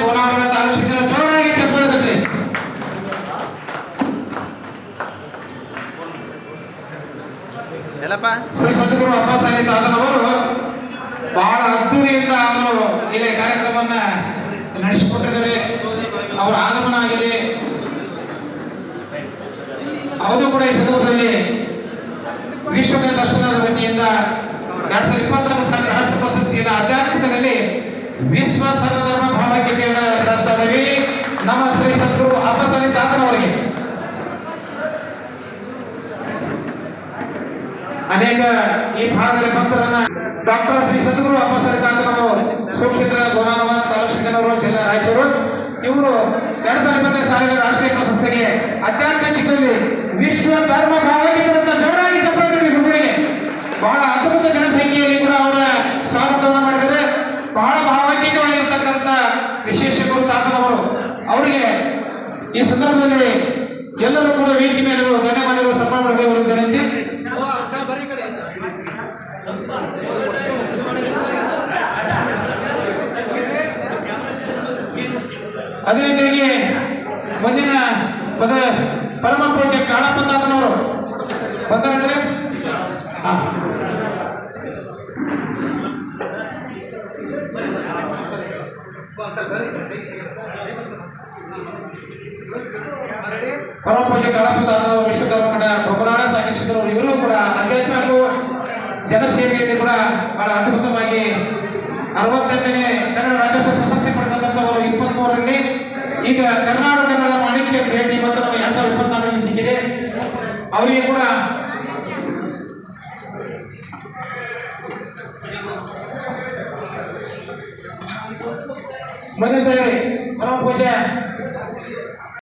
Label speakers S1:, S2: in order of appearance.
S1: ಕೋಲಾರ ಜೋರಾಗಿ
S2: ಎಲ್ಲಪ್ಪ?
S1: ಶ್ರೀ ಸದ್ಗುರು ಬಹಳ ಅದ್ದೂರಿಯಿಂದ ಅವರು ಇಲ್ಲಿ ಕಾರ್ಯಕ್ರಮವನ್ನ ನಡೆಸಿಕೊಟ್ಟಿದ್ದಾರೆ. ಅವರ ಆಗಮನ ಆಗಿದೆ ಅವರು ಕೂಡ ಈ ಸಂದರ್ಭದಲ್ಲಿ ವಿಶ್ವಕರ್ಮ ದರ್ಶನದ ವತಿಯಿಂದ ಎರಡ್ ಸಾವಿರದ ಇಪ್ಪತ್ತರ ಅನೇಕ ಈ ಭಾಗದ ಭಕ್ತರನ್ನ ಡಾಕ್ಟರ್ ಶ್ರೀ ಸದ್ಗುರು ಅಪ್ಪಸರಿ ತಾತನವರು ಸುಕ್ಷೇತ್ರ ಗೋನಾವನ ತಾಲೂಕಿನವರು ಜಿಲ್ಲಾ ರಾಯಚೂರು, ಇವರು ಎರಡ್ ಸಾವಿರದ ಇಪ್ಪತ್ತೈದು ಸಾವಿರ ರಾಷ್ಟ್ರೀಯ ಪ್ರಶಸ್ತಿಗೆ ಅತ್ಯಂತ ಚಿಕ್ಕದಲ್ಲಿ ವಿಶ್ವ ಧರ್ಮ ಭಾವಗೀತರಂತ ಜೋರಾಗಿ ಚಪ್ಪಿ ಹುಡುಗರಿಗೆ ಬಹಳ ಅದ್ಭುತ ಜನಸಂಖ್ಯೆಯಲ್ಲಿ ಕೂಡ ಅವರ ಸ್ವಾಗತವನ್ನು ಮಾಡಿದರೆ ಬಹಳ ಭಾವಗೀತವಾಗಿರ್ತಕ್ಕಂಥ ವಿಶೇಷ ಗುರು ತಾತನವರು. ಅವರಿಗೆ ಈ ಸಂದರ್ಭದಲ್ಲಿ ಎಲ್ಲರೂ ಕೂಡ ವೇದಿಕೆ ಮೇಲೆ ಅದೇ ರೀತಿಯಾಗಿ ಮುಂದಿನ ಪದ ಪರಮ ಪೂಜೆ ಕಾಳಪ್ಪ ತಾತನವರು ಬಂದಾರೆ ಪರಮ ಪೂಜೆ ಕಾಳಪ್ಪ ತಾತನವರು ವಿಶ್ವಧರ್ಮ ಕಡ ಬೊಮ್ಮನಾಡ ಸಾಗಿಸಿದರು ಇವರು ಕೂಡ ಅಧ್ಯಾತ್ಮ ಜನಸೇವೆಯಲ್ಲಿ ಕೂಡ ಈಗ ಕರ್ನಾಟಕ ಕನ್ನಡ ಮಾಣಿಕ್ಯ ಭೇಟಿ ಮತ್ತು ನಮಗೆ ಎರಡ್ ಸಾವಿರದ ಇಪ್ಪತ್ನಾಲ್ಕರಲ್ಲಿ ಸಿಕ್ಕಿದೆ. ಅವರಿಗೆ ಕೂಡ ಮೊದಲೇ